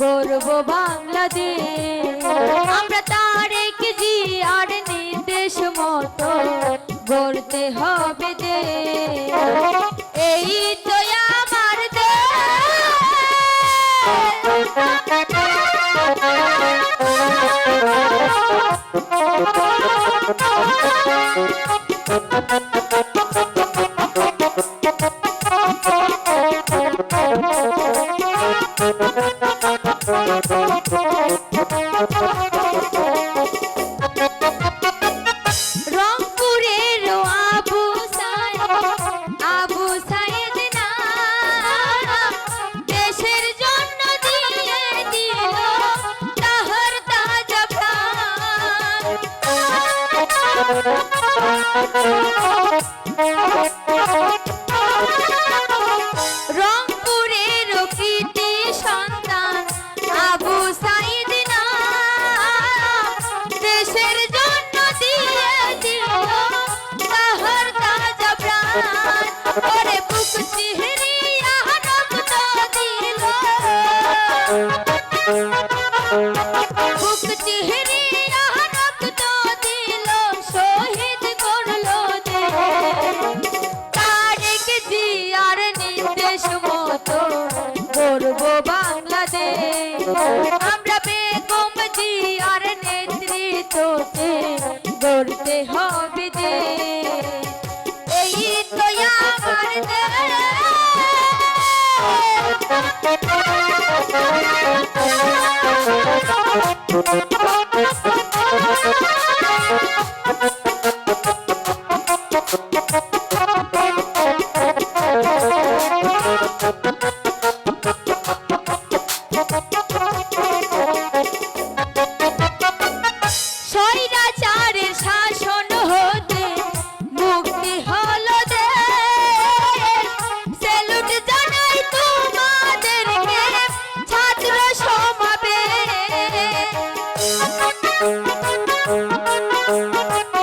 গর্ব বাংলাদেশ। আমরা তারেক জিয়ার নির্দেশ মতো গড়তে হবে দেশ। রংপুরের রংপুরের গড়তে হবে দেশ এই তো আমার স্বৈরাচারের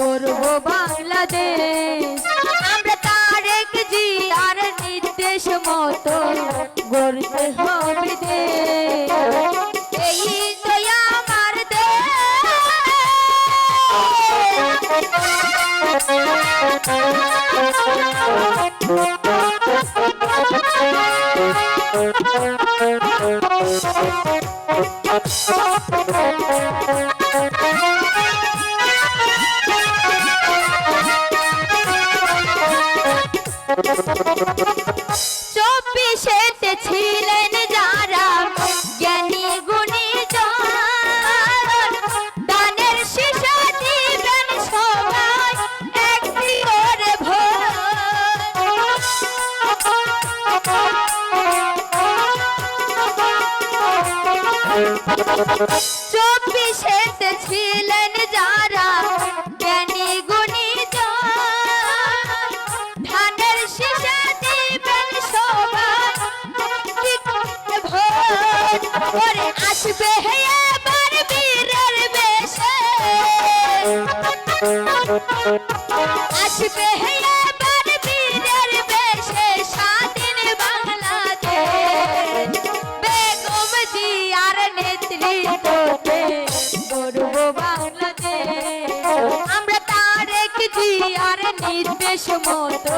গর্ব বাংলাদেশ। আমরা তারেক জিয়ার নির্দেশ মতো গড়তে হবে দেশ। এই তো চব্বিশেতে ছিলেন যারা জ্ঞানী গুণী চব্বিশেতে ছিলেন যারা জ্ঞানী আসবে এবার বীরের বেশে স্বাধীন বাংলাদেশ। বেগম জিয়ার নেতৃত্বে গর্ব বাংলাদেশ। আমরা তারেক জিয়ার নির্দেশ মতো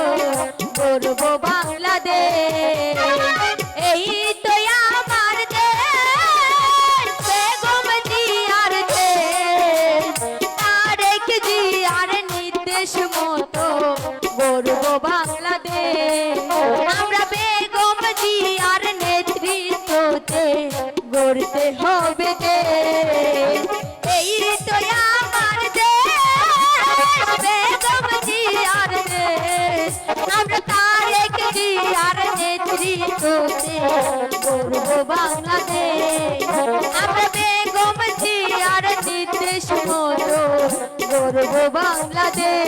বাংলাদেশ। আমরা বেগম জিয়ার নেতৃত্বতে করতে হবে যে এই তো আমার দেশ, বেগম জিয়ার দেশ। আমরা তারেক জিয়ার নেতৃত্বে গর্ব বাংলাদেশ। আমরা বেগম জিয়ার নির্দেশ মতো গর্ব বাংলাদেশ।